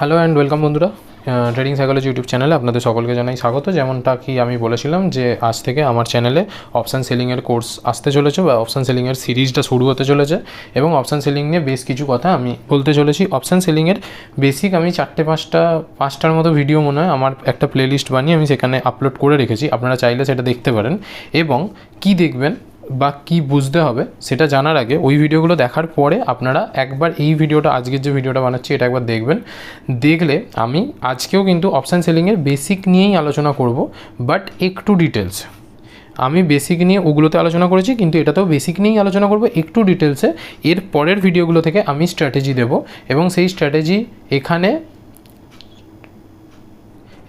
Hello and welcome বন্ধুরা। Trading psychology YouTube চ্যানেলে আপনাদের সকলকে জানাই স্বাগত। যেমনটা কি আমি বলেছিলাম যে, আজ থেকে আমার চ্যানেলে অপশান সেলিংয়ের কোর্স আসতে চলেছে বা অপশান সেলিংয়ের সিরিজটা শুরু হতে চলেছে এবং অপশান সেলিং নিয়ে বেশ কিছু কথা আমি বলতে চলেছি। অপশান সেলিংয়ের বেসিক আমি চারটে পাঁচটা, পাঁচটার মতো ভিডিও মনে হয় আমার একটা প্লেলিস্ট বানিয়ে আমি সেখানে আপলোড করে রেখেছি। আপনারা চাইলে সেটা দেখতে পারেন। এবং কি দেখবেন? বা কি বুঝতে হবে, সেটা জানার আগে ওই ভিডিওগুলো দেখার পরে আপনারা একবার এই ভিডিওটা, আজকের যে ভিডিওটা বানাচ্ছি, এটা একবার দেখবেন। দেখলে আমি আজকেও কিন্তু অপশান সেলিংয়ের বেসিক নিয়েই আলোচনা করব বাট একটু ডিটেলস আমি বেসিক নিয়ে ওগুলোতে আলোচনা করেছি, কিন্তু এটাতেও বেসিক নিয়েই আলোচনা করব, একটু ডিটেলসে এর পরের ভিডিওগুলো থেকে আমি স্ট্র্যাটেজি দেব, এবং সেই স্ট্র্যাটেজি এখানে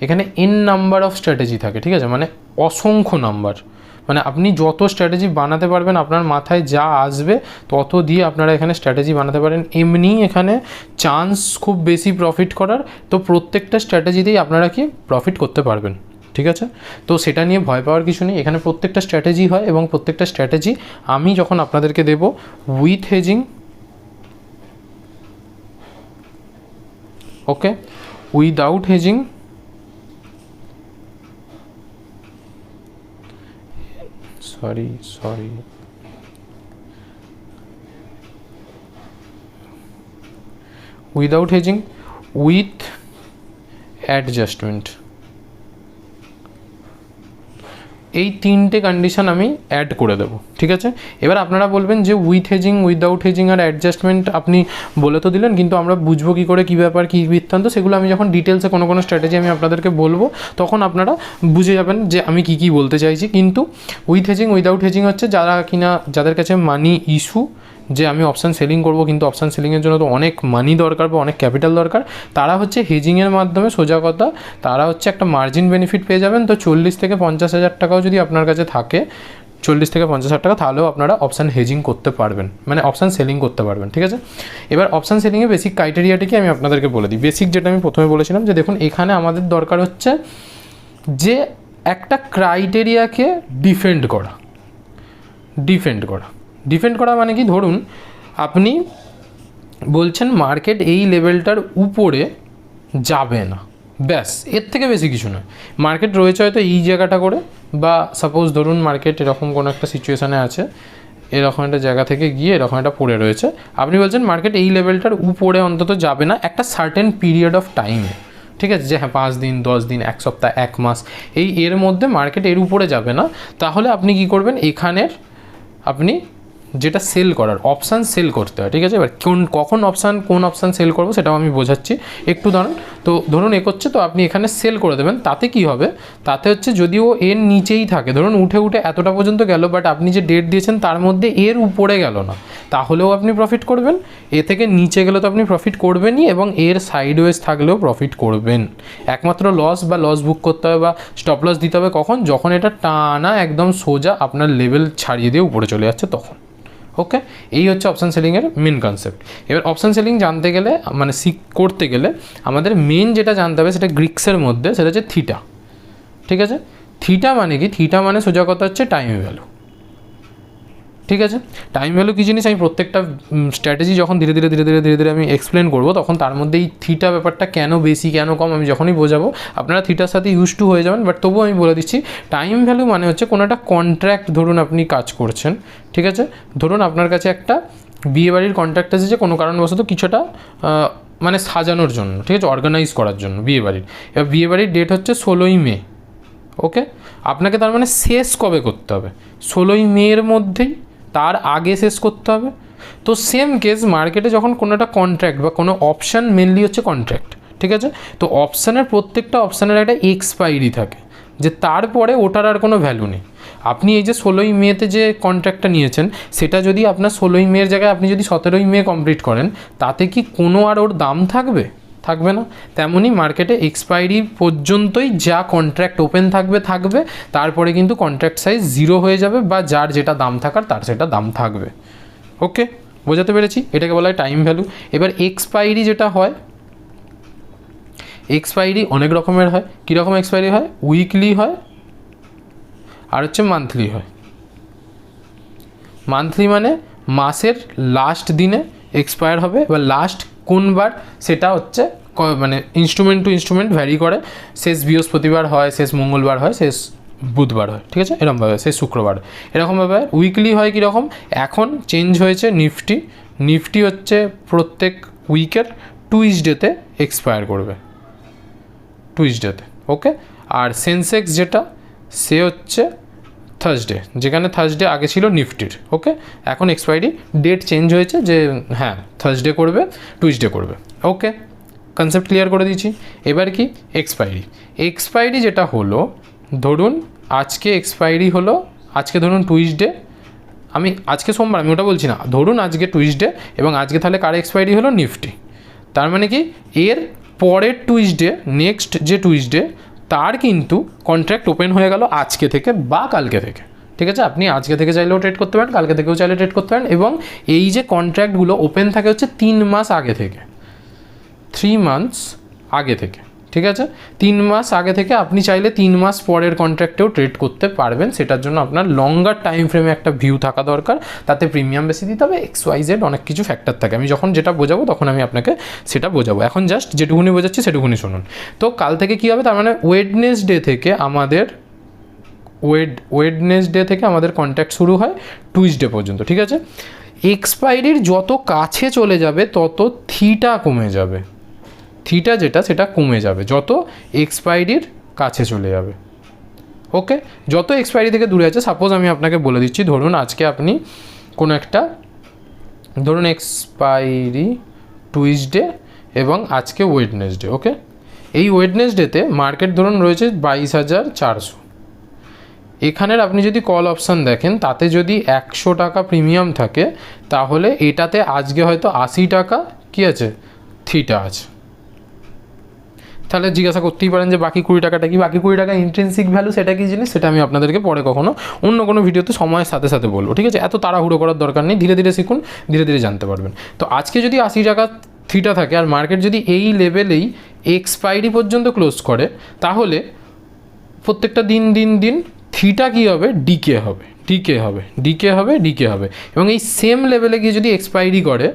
এখানে এন নাম্বার অফ স্ট্র্যাটেজি থাকে, ঠিক আছে? মানে অসংখ্য নাম্বার মানে আপনি যত স্ট্র্যাটেজি বানাতে পারবেন, আপনার মাথায় যা আসবে, তত দিয়ে আপনারা এখানে স্ট্র্যাটেজি বানাতে পারেন। এমনি এখানে চান্স খুব বেশি প্রফিট করার, তো প্রত্যেকটা স্ট্র্যাটেজিতেই আপনারা কি প্রফিট করতে পারবেন, ঠিক আছে? তো সেটা নিয়ে ভয় পাওয়ার কিছু নেই। এখানে প্রত্যেকটা স্ট্র্যাটেজি হয় এবং প্রত্যেকটা স্ট্র্যাটেজি আমি যখন আপনাদেরকে দেব with hedging okay without hedging sorry sorry. Without hedging with adjustment এই তিনটে কন্ডিশন আমি অ্যাড করে দেব, ঠিক আছে? এবার আপনারা বলবেন যে উইথ হেজিং উইদাউট হেজিং আর অ্যাডজাস্টমেন্ট আপনি বলে তো দিলেন, কিন্তু আমরা বুঝব কী করে, কী ব্যাপার, কী বৃত্তান্ত, সেগুলো আমি যখন ডিটেলসে কোনো কোনো স্ট্র্যাটেজি আমি আপনাদেরকে বলব, তখন আপনারা বুঝে যাবেন যে আমি কি কি বলতে চাইছি। কিন্তু উইথ হেজিং উইদাউট হেজিং হচ্ছে যারা কিনা, যাদের কাছে মানি ইস্যু যে আমি অপশান সেলিং করব, কিন্তু অপশান সেলিংয়ের জন্য তো অনেক মানি দরকার বা অনেক ক্যাপিটাল দরকার। তারা হচ্ছে হেজিংয়ের মাধ্যমে সোজা কথা, তারা হচ্ছে একটা মার্জিন বেনিফিট পেয়ে যাবেন। তো চল্লিশ থেকে পঞ্চাশ হাজার টাকাও যদি আপনার কাছে থাকে, চল্লিশ থেকে পঞ্চাশ হাজার টাকা, তাহলেও আপনারা অপশান হেজিং করতে পারবেন। মানে অপশান সেলিং করতে পারবেন, ঠিক আছে? এবার অপশান সেলিংয়ে বেসিক ক্রাইটেরিয়াটিকে আমি আপনাদেরকে বলে দিই। বেসিক যেটা আমি প্রথমে বলেছিলাম যে দেখুন, এখানে আমাদের দরকার হচ্ছে যে একটা ক্রাইটেরিয়াকে ডিফেন্ড করা। ডিফেন্ড করা। ডিফেন্ড করা মানে কি? ধরুন, আপনি বলছেন মার্কেট এই লেভেলটার উপরে যাবে না। ব্যাস, এর থেকে বেশি কিছু নয়। মার্কেট রয়েছে হয়তো এই জায়গাটা করে, বা সাপোজ ধরুন মার্কেট এরকম কোনো একটা সিচুয়েশানে আছে, এরকম একটা জায়গা থেকে গিয়ে এরকম একটা পড়ে রয়েছে। আপনি বলছেন মার্কেট এই লেভেলটার উপরে অন্তত যাবে না, একটা সার্টেন পিরিয়ড অফ টাইমে ঠিক আছে? যে হ্যাঁ পাঁচ দিন, দশ দিন, এক সপ্তাহ, এক মাস, এই এর মধ্যে মার্কেট এর উপরে যাবে না। তাহলে আপনি কি করবেন? এখানের আপনি যেটা সেল করার অপশান সেল করতে হয়, ঠিক আছে? এবার কোন, কখন অপশান কোন অপশান সেল করব সেটাও আমি বোঝাচ্ছি। একটু দাঁড়ান তো ধরুন এ করছে, তো আপনি এখানে সেল করে দেবেন, তাতে কি হবে? তাতে হচ্ছে যদিও এর নিচেই থাকে, ধরুন উঠে উঠে এতটা পর্যন্ত গেল বাট আপনি যে ডেট দিয়েছেন তার মধ্যে এর উপরে গেল না, তাহলেও আপনি প্রফিট করবেন। এ থেকে নিচে গেলে তো আপনি প্রফিট করবেনই, এবং এর সাইডওয়েজ থাকলেও প্রফিট করবেন। একমাত্র লস বা লস বুক করতে হবে বা স্টপ লস দিতে হবে কখন? যখন এটা টানা একদম সোজা আপনার লেভেল ছাড়িয়ে দিয়ে উপরে চলে যাচ্ছে তখন। ওকে এই হচ্ছে অপশান সেলিংয়ের মেন কনসেপ্ট এবার অপশান সেলিং জানতে গেলে মানে শিখ করতে গেলে আমাদের মেন যেটা জানতে হবে সেটা গ্রিক্সের মধ্যে, সেটা হচ্ছে থিটা ঠিক আছে? থিটা মানে কি? থিটা মানে সোজা কথা হচ্ছে টাইম ভ্যালু ঠিক আছে? টাইম ভ্যালু কী জিনিস? আমি প্রত্যেকটা স্ট্র্যাটেজি যখন ধীরে ধীরে ধীরে ধীরে ধীরে ধীরে আমি এক্সপ্লেন করব, তখন তার মধ্যে এই থিটা ব্যাপারটা কেন বেশি, কেন কম আমি যখনই বোঝাবো, আপনারা থিটার সাথে ইউজ টু হয়ে যাবেন বাট তবুও আমি বলে দিচ্ছি টাইম ভ্যালু মানে হচ্ছে কোনো একটা কন্ট্র্যাক্ট ধরুন আপনি কাজ করছেন, ঠিক আছে? ধরুন আপনার কাছে একটা বিয়ে বিয়েবাড়ির কন্ট্রাক্ট এসেছে কোনো কারণবশত কিছুটা মানে সাজানোর জন্য, ঠিক আছে? অর্গানাইজ করার জন্য বিয়েবাড়ির এবার বিয়েবাড়ির ডেট হচ্ছে ষোলোই মে ওকে আপনাকে তার মানে শেষ কবে করতে হবে? ষোলোই মের মধ্যেই তার আগে শেষ করতে হবে। তো সেম কেস মার্কেটে যখন কোনো একটা কন্ট্রাক্ট বা কোনো অপশান মেনলি হচ্ছে কন্ট্রাক্ট ঠিক আছে? তো অপশানের প্রত্যেকটা অপশানের একটা এক্সপায়ারি থাকে, যে তারপরে ওটার আর কোনো ভ্যালু নেই। আপনি এই যে ষোলোই মেতে যে কন্ট্রাক্টটা নিয়েছেন, সেটা যদি আপনার ষোলোই মেয়ের জায়গায় আপনি যদি সতেরোই মে কমপ্লিট করেন, তাতে কি কোনো আর ওর দাম থাকবে? থাকবে না। তেমনই মার্কেটে এক্সপায়ারি পর্যন্তই যা কন্ট্রাক্ট ওপেন থাকবে থাকবে। তারপরে কিন্তু কন্ট্রাক্ট সাইজ জিরো হয়ে যাবে বা যার যেটা দাম থাকার, তার সেটা দাম থাকবে। ওকে বোঝাতে পেরেছি? এটাকে বলা হয় টাইম ভ্যালু এবার এক্সপায়ারি যেটা হয় এক্সপায়ারি অনেক রকমের হয়। কীরকম এক্সপায়ারি হয়? উইকলি হয় আর হচ্ছে মান্থলি হয়। মান্থলি মানে মাসের লাস্ট দিনে এক্সপায়ার হবে। বা লাস্ট কোনবার সেটা হচ্ছে মানে ইনস্ট্রুমেন্ট টু ইনস্ট্রুমেন্ট ভ্যারি করে। শেষ বৃহস্পতিবার হয়, শেষ মঙ্গলবার হয়, শেষ বুধবার হয়, ঠিক আছে? এরকমভাবে শেষ শুক্রবার। এরকমভাবে উইকলি হয় কীরকম? এখন চেঞ্জ হয়েছে নিফটি নিফটি হচ্ছে প্রত্যেক উইকের টুইসডেতে এক্সপায়ার করবে। টুইসডেতে ওকে আর সেন্সেক্স যেটা, সে হচ্ছে থার্সডে যেখানে থার্সডে আগে ছিল নিফটির ওকে এখন এক্সপায়ারি ডেট চেঞ্জ হয়েছে যে হ্যাঁ থার্সডে করবে টুইসডে করবে ওকে কনসেপ্ট ক্লিয়ার করে দিচ্ছি এবার কি? এক্সপায়ারি এক্সপায়ারি যেটা হলো, ধরুন আজকে এক্সপায়ারি হলো, আজকে ধরুন টুইসডে আমি আজকে সোমবার, আমি ওটা বলছি না, ধরুন আজকে টুইসডে এবং আজকে তাহলে কার এক্সপায়ারি হলো? নিফটি তার মানে কি? এর পরের টুইসডে নেক্সট যে টুইসডে তার কিন্তু কন্ট্রাক্ট ওপেন হয়ে গেল আজকে থেকে বা কালকে থেকে। ঠিক আছে? আপনি আজকে থেকে চাইলেও ট্রেড করতে পারেন, কালকে থেকেও চাইলে ট্রেড করতে পারেন এবং এই যে কন্ট্রাক্টগুলো ওপেন থাকে হচ্ছে তিন মাস আগে থেকে। থ্রি মান্থস আগে থেকে। ঠিক আছে? তিন মাস আগে থেকে আপনি চাইলে তিন মাস পরের কন্ট্রাক্টেও ট্রেড করতে পারবেন। সেটার জন্য আপনার লঙ্গার টাইম ফ্রেমে একটা ভিউ থাকা দরকার। তাতে প্রিমিয়াম বেশি দিতে হবে এক্স ওয়াই জেড অনেক কিছু ফ্যাক্টর থাকে। আমি যখন যেটা বোঝাবো, তখন আমি আপনাকে সেটা বোঝাবো। এখন জাস্ট যেটুকুনি বোঝাচ্ছি, সেটুকুনি শুনুন। তো কাল থেকে কী হবে? তার মানে ওয়েডনেসডে থেকে আমাদের ওয়েড ওয়েডনেসডে থেকে আমাদের কন্ট্যাক্ট শুরু হয় টুইসডে পর্যন্ত, ঠিক আছে? এক্সপায়ারির যত কাছে চলে যাবে, তত থিটা কমে যাবে। থিটা যেটা, সেটা কমে যাবে, যত এক্সপায়ারির কাছে চলে যাবে। ওকে যত এক্সপায়ারি থেকে দূরে আছে সাপোজ আমি আপনাকে বলে দিচ্ছি, ধরুন আজকে আপনি কোনো একটা, ধরুন এক্সপায়ারি টুইসডে এবং আজকে ওয়েডনেসডে ওকে এই ওয়েডনেসডেতে মার্কেট ধরুন রয়েছে বাইশ হাজার চারশো। এখানের আপনি যদি কল অপশান দেখেন, তাতে যদি একশো টাকা প্রিমিয়াম থাকে, তাহলে এটাতে আজকে হয়তো আশি টাকা কি আছে? থিটা আছে। তাহলে জিজ্ঞাসা করতেই পারেন যে বাকি কুড়ি টাকাটা কি? বাকি কুড়ি টাকা ইন্ট্রেন্সিক ভ্যালু সেটা কি জিনিস? সেটা আমি আপনাদেরকে পরে কখনো অন্য কোনো ভিডিওতে সময়ের সাথে সাথে বলব। ঠিক আছে? এত তাড়াহুড়ো করার দরকার নেই। ধীরে ধীরে শিখুন, ধীরে ধীরে জানতে পারবেন। তো আজকে যদি আশি টাকা থিটা থাকে আর মার্কেট যদি এই লেভেলেই এক্সপায়ারি পর্যন্ত ক্লোজ করে, তাহলে প্রত্যেকটা দিন দিন দিন থিটা কী হবে? ডিকে হবে। ডিকে হবে। ডিকে হবে ডিকে হবে। এবং এই সেম লেভেলে গিয়ে যদি এক্সপায়ারি করে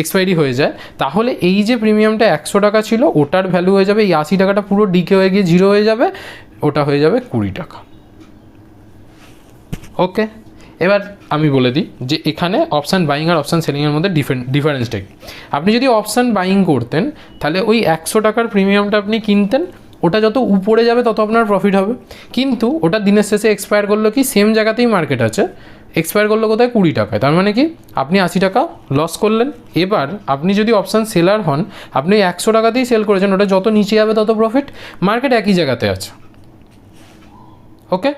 এক্সপায়ারি হয়ে যায়, তাহলে এই যে প্রিমিয়ামটা একশো টাকা ছিল, ওটার ভ্যালু হয়ে যাবে, এই আশি টাকাটা পুরো ডিকে হয়ে গিয়ে জিরো হয়ে যাবে, ওটা হয়ে যাবে কুড়ি টাকা। ওকে এবার আমি বলে দিই যে এখানে অপশান বাইং আর অপশান সেলিংয়ের মধ্যে ডিফারেন্ট ডিফারেন্সটা কি? আপনি যদি অপশান বাইং করতেন, তাহলে ওই একশো টাকার প্রিমিয়ামটা আপনি কিনতেন, ওটা যত উপরে যাবে তত আপনার প্রফিট হবে। কিন্তু ওটা দিনের শেষে এক্সপায়ার করল কি সেম জায়গাতেই মার্কেট আছে। এক্সপায়ার করল কোথায়? কুড়ি টাকায়। তার মানে কি? আপনি আশি টাকা লস করলেন। এবার আপনি যদি অপশান সেলার হন, আপনি একশো টাকাতেই সেল করেছেন। ওটা যত নিচে যাবে তত প্রফিট মার্কেট একই জায়গাতে আছে। ওকে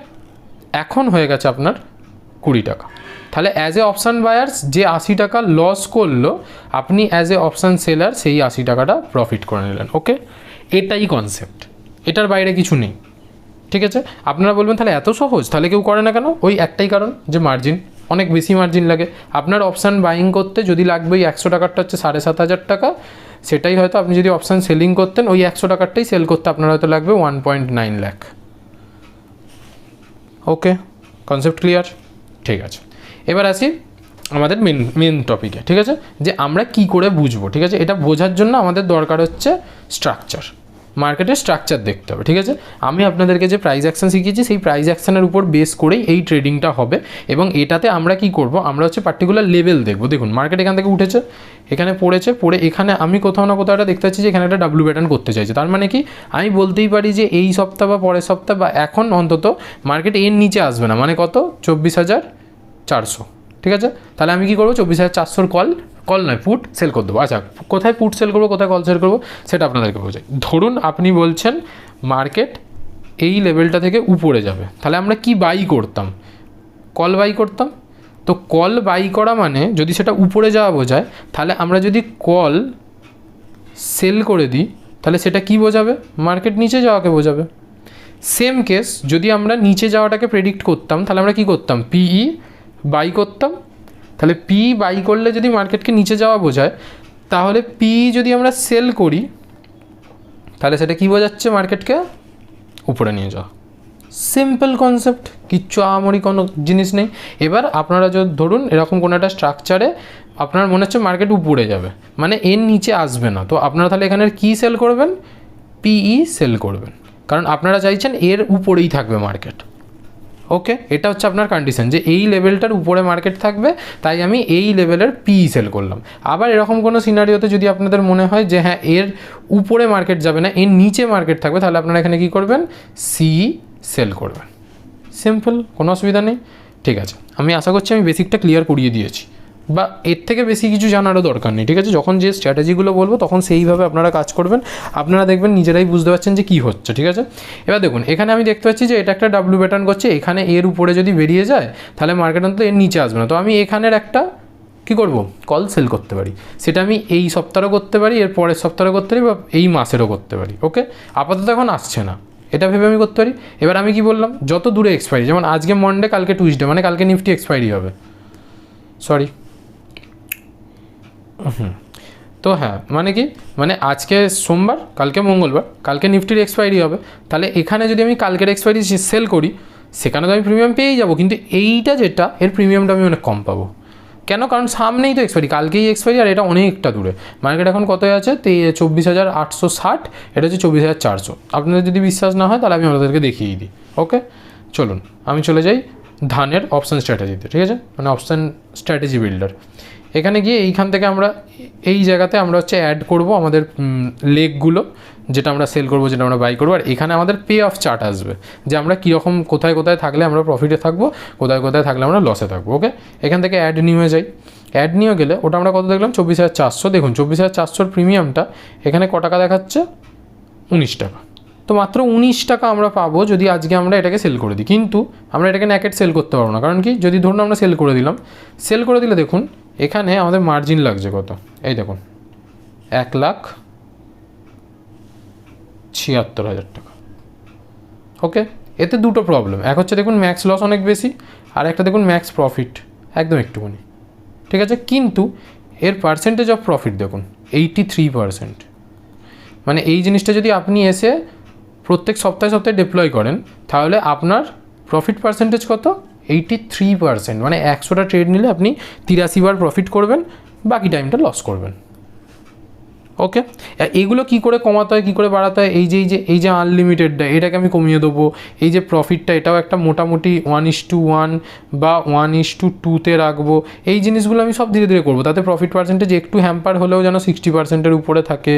এখন হয়ে গেছে আপনার কুড়ি টাকা। তাহলে অ্যাজ এ অপশান বায়ার্স যে আশি টাকা লস করল, আপনি অ্যাজ এ অপশান সেলার সেই আশি টাকাটা প্রফিট করে নিলেন। ওকে এটাই কনসেপ্ট এটার বাইরে কিছু নেই। ঠিক আছে? আপনারা বলবেন, তাহলে এত সহজ? তাহলে কেউ করে না কেন? ওই একটাই কারণ যে মার্জিন অনেক বেশি মার্জিন লাগে। আপনার অপশান বাইং করতে যদি লাগবে ওই একশো টাকারটা হচ্ছে সাড়ে সাত হাজার টাকা, সেটাই হয়তো আপনি যদি অপশান সেলিং করতেন, ওই একশো টাকারটাই সেল করতে আপনার হয়তো লাগবে one point nine lakh okay concept clear ঠিক আছে। এবার আসি আমাদের মেন মেন টপিকে ঠিক আছে? যে আমরা কি করে বুঝব? ঠিক আছে? এটা বোঝার জন্য আমাদের দরকার হচ্ছে স্ট্রাকচার মার্কেটের স্ট্রাকচার দেখতে হবে, ঠিক আছে? আমি আপনাদেরকে যে প্রাইস অ্যাকশন শিখিয়েছি, সেই প্রাইস অ্যাকশনের উপর বেস করেই এই ট্রেডিংটা হবে এবং এটাতে আমরা কি করব? আমরা হচ্ছে পার্টিকুলার লেভেল দেখব। দেখুন মার্কেট এখান থেকে উঠেছে, এখানে পড়েছে, পড়ে এখানে আমি কোথাও না কোথাও একটা দেখতে পাচ্ছি যে এখানে একটা ডাব্লু প্যাটার্ন করতে চাইছে। তার মানে কি? আমি বলতেই পারি যে এই সপ্তাহ বা পরের সপ্তাহ বা এখন অন্তত মার্কেট এর নিচে আসবে না। মানে কত? চব্বিশ হাজার চারশো, ঠিক আছে? তাহলে আমি কি করব? চব্বিশ হাজার চারশোর কল কল নয় পুট সেল করে দেবো। আচ্ছা কোথায় পুট সেল করব, কোথায় কল সেল করব, সেটা আপনাদেরকে বোঝাই। ধরুন আপনি বলছেন মার্কেট এই লেভেলটা থেকে উপরে যাবে। তাহলে আমরা কি বাই করতাম? কল বাই করতাম? তো কল বাই করা মানে যদি সেটা উপরে যাওয়া বোঝায়, তাহলে আমরা যদি কল সেল করে দিই, তাহলে সেটা কি বোঝাবে? মার্কেট নিচে যাওয়াকে বোঝাবে। সেম কেস যদি আমরা নিচে যাওয়াটাকে প্রেডিক্ট করতাম, তাহলে আমরা কি করতাম? পিই বাই করতাম তাহলে পি বাই করলে যদি মার্কেটকে নিচে যাওয়া বোঝায়, তাহলে পি যদি আমরা সেল করি, তাহলে সেটা কি বোঝাচ্ছে মার্কেটকে? উপরে নিয়ে যাওয়া। সিম্পল কনসেপ্ট কিচ্ছু আমরি কোনো জিনিস নেই। এবার আপনারা যদি ধরুন এরকম কোনো একটা স্ট্রাকচারে আপনার মনে হচ্ছে মার্কেট উপরে যাবে মানে এর নিচে আসবে না। তো আপনারা তাহলে এখানে কি সেল করবেন? পিই সেল করবেন। কারণ আপনারা চাইছেন এর উপরেই থাকবে মার্কেট। ওকে এটা হচ্ছে আপনার কন্ডিশন যে এই লেভেলটার উপরে মার্কেট থাকবে, তাই আমি এই লেভেলের পি সেল করলাম। আবার এরকম কোনো সিনারিওতে যদি আপনাদের মনে হয় যে হ্যাঁ এর উপরে মার্কেট যাবে না, এর নিচে মার্কেট থাকবে, তাহলে আপনারা এখানে কী করবেন? সি সেল করবেন। সিম্পল কোনো অসুবিধা নেই। ঠিক আছে। আমি আশা করছি আমি বেসিকটা ক্লিয়ার করিয়ে দিয়েছি। বা এর থেকে বেশি কিছু জানারও দরকার নেই, ঠিক আছে? যখন যে স্ট্র্যাটেজিগুলো বলব, তখন সেইভাবে আপনারা কাজ করবেন। আপনারা দেখবেন নিজেরাই বুঝতে পারছেন যে কী হচ্ছে, ঠিক আছে? এবার দেখুন, এখানে আমি দেখতে পাচ্ছি যে এটা একটা ডাব্লু প্যাটার্ন করছে, এখানে এর উপরে যদি বেরিয়ে যায়, তাহলে মার্কেট অন্তত এর নিচে আসবে না। তো আমি এখানের একটা কী করব? কল সেল করতে পারি। সেটা আমি এই সপ্তাহেও করতে পারি, এর পরের সপ্তাহে করতে পারি বা এই মাসেরও করতে পারি ওকে আপাতত এখন আসছে না। এটা ভেবে আমি করতে পারি। এবার আমি কি বললাম? যত দূরে এক্সপায়ারি যেমন আজকে মন্ডে কালকে টুইসডে মানে কালকে নিফটি এক্সপায়ারি হবে। সরি তো হ্যাঁ মানে কি? মানে আজকে সোমবার, কালকে মঙ্গলবার, কালকে নিফটির এক্সপায়ারি হবে। তাহলে এখানে যদি আমি কালকের এক্সপায়ারি সেল করি, সেখানে তো আমি প্রিমিয়াম পেয়েই যাব। কিন্তু এইটা যেটা, এর প্রিমিয়ামটা আমি অনেক কম পাবো। কেন? কারণ সামনেই তো এক্সপায়ারি কালকেই এক্সপায়ারি আর এটা অনেকটা দূরে। মার্কেট এখন কত আছে? তে, চব্বিশ হাজার আটশো ষাট, এটা হচ্ছে চব্বিশ হাজার চারশো। আপনাদের যদি বিশ্বাস না হয়, তাহলে আমি আপনাদেরকে দেখিয়ে দিই। ওকে চলুন, আমি চলে যাই ধানের অপশান স্ট্র্যাটেজিতে ঠিক আছে? মানে অপশান স্ট্র্যাটেজি বিল্ডার এখানে গিয়ে এইখান থেকে আমরা এই জায়গাতে আমরা হচ্ছে অ্যাড করব আমাদের লেগগুলো যেটা আমরা সেল করব, যেটা আমরা বাই করব। আর এখানে আমাদের পে অফ চার্ট আসবে, যে আমরা কীরকম কোথায় কোথায় থাকলে আমরা প্রফিটে থাকব, কোথায় কোথায় থাকলে আমরা লসে থাকব ওকে এখান থেকে অ্যাড নিয়ে যাই। অ্যাড নিয়ে গেলে ওটা আমরা কত দেখলাম? চব্বিশ হাজার চারশো। দেখুন, চব্বিশ হাজার চারশোর প্রিমিয়ামটা এখানে ক টাকা দেখাচ্ছে? উনিশ টাকা। তো মাত্র উনিশ টাকা আমরা পাবো যদি আজকে আমরা এটাকে সেল করে দিই। কিন্তু আমরা এটাকে ন্যাকেট সেল করতে পারব না। কারণ কি? যদি ধরুন আমরা সেল করে দিলাম সেল করে দিলে দেখুন এখানে আমাদের মার্জিন লাগছে কত? এই দেখুন, এক লাখ ছিয়াত্তর হাজার টাকা। ওকে এতে দুটো প্রবলেম এক হচ্ছে দেখুন ম্যাক্স লস অনেক বেশি, আর একটা দেখুন ম্যাক্স প্রফিট একদম একটুখানি। ঠিক আছে? কিন্তু এর পার্সেন্টেজ অফ প্রফিট দেখুন এইটি থ্রি পার্সেন্ট মানে এই জিনিসটা যদি আপনি এসে প্রত্যেক সপ্তাহে সপ্তাহে ডিপ্লয় করেন, তাহলে আপনার প্রফিট পার্সেন্টেজ কত? এইটি থ্রি পারসেন্ট মানে একশোটা ট্রেড নিলে আপনি তিরাশি বার প্রফিট করবেন, বাকি টাইমটা লস করবেন। ওকে এগুলো কি করে কমাতে হয়, কী করে বাড়াতে হয়? এই যে এই যে এই যে আনলিমিটেডটা এটাকে আমি কমিয়ে দেবো। এই যে প্রফিটটা এটাও একটা মোটামুটি ওয়ান ইস টু ওয়ান বা ওয়ান ইস টু টুতে রাখব। এই জিনিসগুলো আমি সব ধীরে ধীরে করব। তাতে প্রফিট পার্সেন্টেজ একটু হ্যাম্পার হলেও যেন সিক্সটি পার্সেন্টের উপরে থাকে।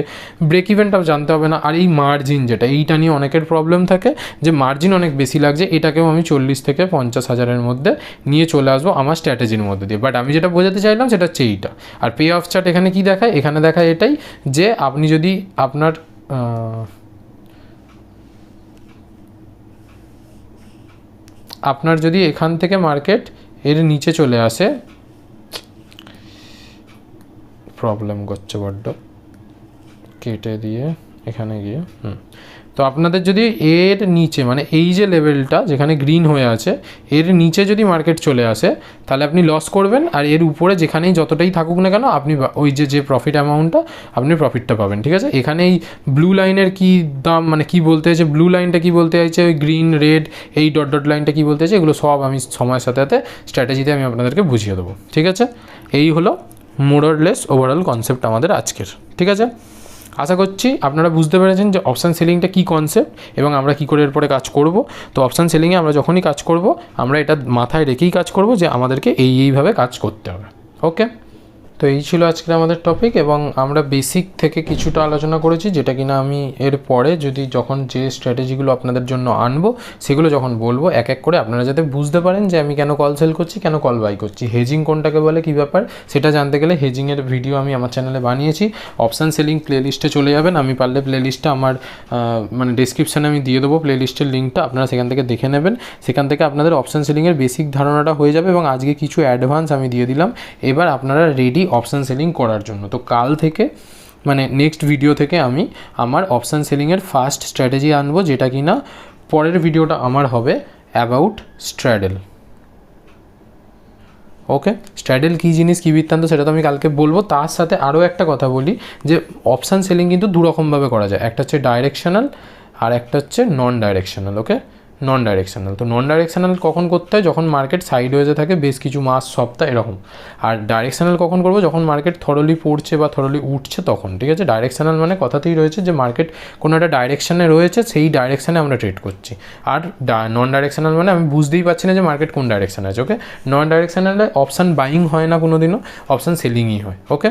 ব্রেক ইভেনটাও জানতে হবে না। আর এই মার্জিন যেটা, এইটা নিয়ে অনেকের প্রবলেম থাকে যে মার্জিন অনেক বেশি লাগছে, এটাকেও আমি চল্লিশ থেকে পঞ্চাশ হাজারের মধ্যে নিয়ে চলে আসব আমার স্ট্র্যাটেজির মধ্যে দিয়ে। বাট আমি যেটা বোঝাতে চাইলাম, সেটা হচ্ছে এইটা। আর পে অফ চার্ট এখানে কি দেখায়? এখানে দেখায় এটাই যে আপনি যদি আপনার আপনার যদি এখান থেকে মার্কেট এর নিচে চলে আসে প্রবলেম করছে বড্ড। কেটে দিয়ে এখানে গিয়ে, হুম। তো আপনাদের যদি এর নিচে মানে এই যে লেভেলটা যেখানে গ্রিন হয়ে আছে, এর নিচে যদি মার্কেট চলে আসে, তাহলে আপনি লস করবেন আর এর উপরে যেখানেই যতটাই থাকুক না কেন, আপনি ওই যে যে প্রফিট অ্যামাউন্টটা আপনি প্রফিটটা পাবেন, ঠিক আছে? এখানে এই ব্লু লাইনের কি দাম মানে কি বলতে চাইছে ব্লু লাইনটা কি বলতে চাইছে, ওই গ্রিন রেড এই ডট ডট লাইনটা কি বলতে চাইছে, এগুলো সব আমি সময়ের সাথে সাথে স্ট্র্যাটেজিতে আমি আপনাদেরকে বুঝিয়ে দেবো, ঠিক আছে? এই হলো মোরলেস ওভারঅল কনসেপ্ট আমাদের আজকের, ঠিক আছে? আশা করছি আপনারা বুঝতে পেরেছেন যে অপশান সেলিংটা কী কনসেপ্ট এবং আমরা কী করে এরপরে কাজ করব। তো অপশান সেলিংয়ে আমরা যখনই কাজ করব, আমরা এটা মাথায় রেখেই কাজ করব যে আমাদেরকে এই, এইভাবে কাজ করতে হবে। ওকে তো এই ছিল আজকের আমাদের টপিক এবং আমরা বেসিক থেকে কিছুটা আলোচনা করেছি, যেটা কিনা আমি এর পরে যদি যখন যে স্ট্র্যাটেজিগুলো আপনাদের জন্য আনব, সেগুলো যখন বলব, এক এক করে আপনারা যাতে বুঝতে পারেন যে আমি কেন কল সেল করছি, কেন কল বাই করছি। হেজিং কোনটাকে বলে, কী ব্যাপার, সেটা জানতে গেলে হেজিংয়ের ভিডিও আমি আমার চ্যানেলে বানিয়েছি। অপশান সেলিং প্লেলিস্টে চলে যাবেন, আমি পারলে প্লেলিস্টটা আমার মানে ডিসক্রিপশানে আমি দিয়ে দেবো প্লেলিস্টের লিঙ্কটা আপনারা সেখান থেকে দেখে নেবেন। সেখান থেকে আপনাদের অপশান সেলিংয়ের বেসিক ধারণাটা হয়ে যাবে এবং আজকে কিছু অ্যাডভান্স আমি দিয়ে দিলাম। এবার আপনারা রেডি অপশান সেলিং করার জন্য। তো কাল থেকে মানে নেক্সট ভিডিও থেকে আমি আমার অপশান সেলিংয়ের ফার্স্ট স্ট্র্যাটেজি আনব যেটা কি না পরের ভিডিওটা আমার হবে অ্যাবাউট স্ট্র্যাডেল ওকে স্ট্র্যাডেল কী জিনিস, কী বৃত্তান্ত সেটা তো আমি কালকে বলব। তার সাথে আরও একটা কথা বলি যে অপশান সেলিং কিন্তু দুরকমভাবে করা যায়। একটা হচ্ছে ডাইরেকশনাল আর একটা হচ্ছে নন ডাইরেকশনাল ওকে নন ডাইরেকশনাল তো নন ডাইরেকশনাল কখন করতে হয়? যখন মার্কেট সাইড ওয়েজে থাকে, বেশ কিছু মাস, সপ্তাহ, এরকম। আর ডাইরেকশনাল কখন করব? যখন মার্কেট থরলি পড়ছে বা থরলি উঠছে তখন, ঠিক আছে? ডাইরেকশনাল মানে কথাতেই রয়েছে যে মার্কেট কোনো একটা ডাইরেকশানে রয়েছে, সেই ডাইরেকশানে আমরা ট্রেড করছি। আর নন ডাইরেকশনাল মানে আমি বুঝতেই পারছি না যে মার্কেট কোন ডাইরেকশানে আছে ওকে নন ডাইরেকশনালে অপশান বাইং হয় না কোনো দিনও অপশান সেলিংই হয় ওকে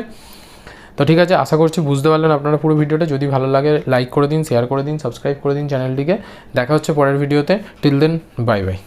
তো ঠিক আছে, আশা করছি বুঝতে পারলেন আপনারা পুরো ভিডিওটা। যদি ভালো লাগে লাইক করে দিন শেয়ার করে দিন সাবস্ক্রাইব করে দিন চ্যানেলটিকে দেখা হচ্ছে পরের ভিডিওতে। Till then bye bye